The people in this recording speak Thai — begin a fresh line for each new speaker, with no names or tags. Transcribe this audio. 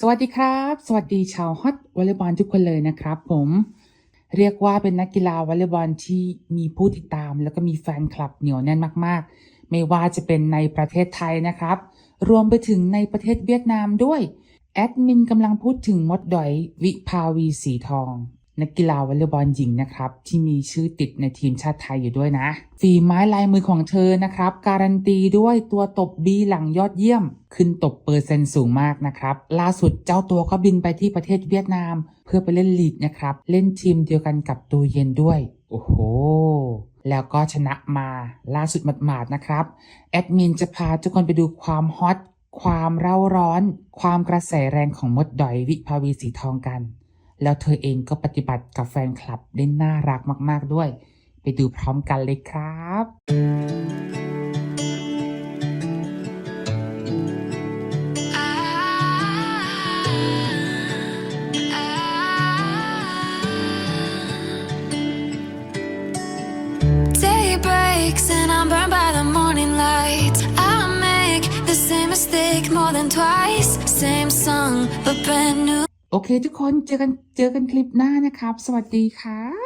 สวัสดีครับ สวัสดีชาวฮอตวอลเลย์บอลทุกคนเลยนะครับผมเรียกว่าเป็นนักกีฬาวอลเลย์บอลที่มีผู้ติดตาม แล้วก็มีแฟนคลับเหนียวแน่นมาก ๆ ไม่ว่าจะเป็นในประเทศไทยนะครับ รวมไปถึงในประเทศเวียดนามด้วย แอดมินกำลังพูดถึงมดดอยวิภาวีสีทอง นักกีฬาวอลเลย์บอลหญิงนะครับที่มีชื่อติดในทีมชาติไทยอยู่ด้วยนะ ฝีไม้ลายมือของเธอนะครับ การันตีด้วยตัวตบบีหลังยอดเยี่ยม ขึ้นตบเปอร์เซ็นต์สูงมากนะครับ ล่าสุดเจ้าตัวก็บินไปที่ประเทศเวียดนาม เพื่อไปเล่นลีกนะครับ เล่นทีมเดียวกันกับตูเย็นด้วย โอ้โหแล้วก็ชนะมาล่าสุดหมาดๆนะครับแอดมินจะพาทุกคนไปดูความฮอตความเร่าร้อน ความกระแสแรงของมดดอยวิภาวีสีทองกัน แล้วเธอเองก็ปฏิบัติกับแฟนคลับได้น่ารักมาก ๆด้วย ไปดูพร้อมกันเลยครับ โอเคทุกคนเจอกันเจอกันคลิปหน้านะครับ สวัสดีค่ะ